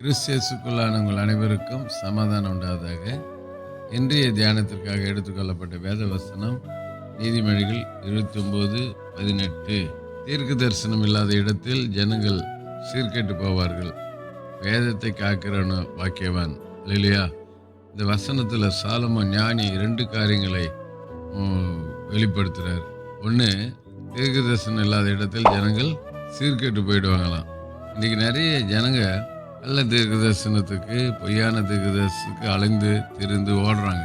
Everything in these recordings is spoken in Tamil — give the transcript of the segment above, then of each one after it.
கிறிஸ்தியசுக்குள்ளான உங்கள் அனைவருக்கும் சமாதானம் உண்டாவதாக. இன்றைய தியானத்திற்காக எடுத்துக்கொள்ளப்பட்ட வேத வசனம் நீதிமொழிகள் இருபத்தி ஒன்பது பதினெட்டு. தீர்க்க தரிசனம் இல்லாத இடத்தில் ஜனங்கள் சீர்கெட்டு போவார்கள். வேதத்தை காக்கிறவன வாக்கியவான் இல்லையா இந்த வசனத்தில் சாலமோ ஞானி ரெண்டு காரியங்களை வெளிப்படுத்துகிறார் ஒன்று தீர்க்க தரிசனம் இல்லாத இடத்தில் ஜனங்கள் சீர்கெட்டு போயிடுவாங்களாம். இன்றைக்கி நிறைய ஜனங்கள் நல்ல தீர்க்கதர்சனத்துக்கு பொய்யான தீர்க்கதர்சனத்துக்கு அலைந்து திரிந்து ஓடுறாங்க.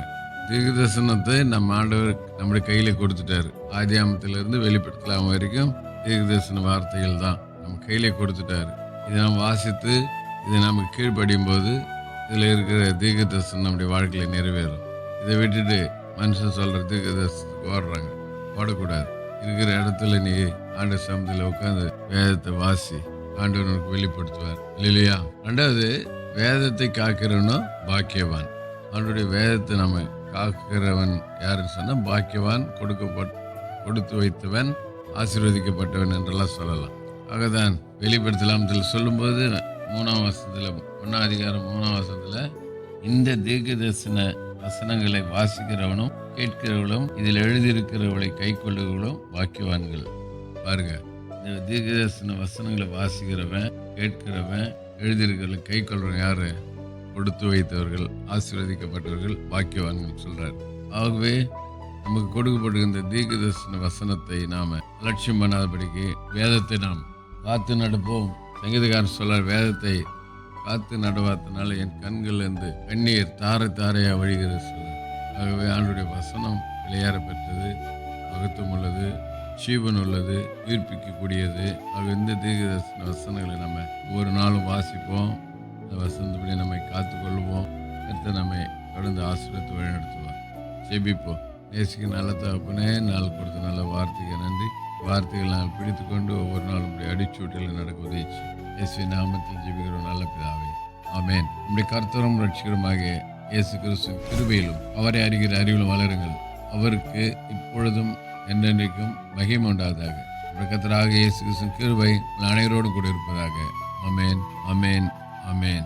தீர்க்கதர்சனத்தை நம்ம ஆண்டவர் நம்முடைய கையில் கொடுத்துட்டாரு. ஆதியாமத்திலிருந்து வெளிப்படுத்தலாம் வரைக்கும் தீர்க்கதர்சன வார்த்தைகள் தான் நம்ம கையிலே கொடுத்துட்டாரு. இதை நாம் வாசித்து இதை நம்ம கீழ்ப்படியும் போது இதில் இருக்கிற தீர்க்கதர்சனம் நம்முடைய வாழ்க்கையில் நிறைவேறும். இதை விட்டுட்டு மனுஷன் சொல்கிற தீர்க்கதர்சனத்துக்கு ஓடுறாங்க. ஓடக்கூடாது. இருக்கிற இடத்துல நீ ஆண்டு சமத்தில் உட்காந்து வேதத்தை வாசி ஆண்டவர் உனக்கு வெளிப்படுத்துவார். இல்லையா? ரெண்டாவது வேதத்தை காக்கிறவனும் பாக்கியவான். அவனுடைய வேதத்தை நம்ம காக்கிறவன் யாருன்னு சொன்னால் பாக்கியவான் கொடுக்கப்பட் கொடுத்து வைத்தவன் ஆசீர்வதிக்கப்பட்டவன் என்றெல்லாம் சொல்லலாம். ஆகதான் வெளிப்படுத்தலாம் சொல்லும்போது மூணாம் வசத்தில் ஒன்றாம் அதிகாரம் மூணாம் வசத்தில் இந்த தீர்க்க தரிசன வசனங்களை வாசிக்கிறவனும் கேட்கிறவளும் இதில் எழுதியிருக்கிறவளை கை கொள்ளுகிறவளும் பாக்கியவான்கள். பாருங்கள் தீர்க்கதரிசன வசனங்களை வாசிக்கிறவன் கேட்கிறவன் எழுதியிருக்கிற கை கொள்றவன் யாரு? கொடுத்து வைத்தவர்கள் ஆசீர்வதிக்கப்பட்டவர்கள் பாக்கியவான்கள் சொல்கிறார் ஆகவே நமக்கு கொடுக்கப்படுகின்ற தீர்க்கதரிசன வசனத்தை நாம் அலட்சியம் பண்ணாதபடிக்கு வேதத்தை நாம் காத்து நடப்போம். சங்கீதக்காரன் சொல்கிறார் வேதத்தை காத்து நடவாத்தனால என் கண்கள்லேருந்து கண்ணீர் தாரை தாரையாக வழிகிறது சொல்கிறார் ஆகவே ஆண்டுடைய வசனம் விளையாட பெற்றது மகத்துவம் உள்ளது. ஜீவன் உள்ளது உயிர்ப்பிக்கக்கூடியது அது இந்த தீர்க்கதரிசன வசனங்களை நம்ம ஒவ்வொரு நாளும் வாசிப்போம். அந்த வசனத்துப்படி நம்மை காத்துக்கொள்வோம். அடுத்து நம்மை தொடர்ந்து ஆசிரியத்தை வழிநடத்துவார். ஜெபிப்போம். நேசிக்கு நல்ல தகப்பனே நாள் கொடுத்த நல்ல வார்த்தைக்கு நன்றி. வார்த்தைகள் நாள் பிடித்து கொண்டு ஒவ்வொரு நாளும் இப்படி அடிச்சூட்டில் நடக்க உதவிச்சு இயேசு நாமத்தில் ஜெபிக்கிறோம். நல்ல பிதாவே. ஆமேன். நம்முடைய கர்த்தரும் ரட்சிகரமாகிய இயேசு கிறிஸ்து கிருபையிலும் அவரை அறிகிற அறிவிலும் வளருங்கள். அவருக்கு இப்பொழுதும் என்றென்றைக்கும் மகிமை உண்டாவதாக. நம்முடைய இயேசு கிறிஸ்து கிருபை அனைவரோடு கூட இருப்பதாக. அமேன் அமேன் அமேன்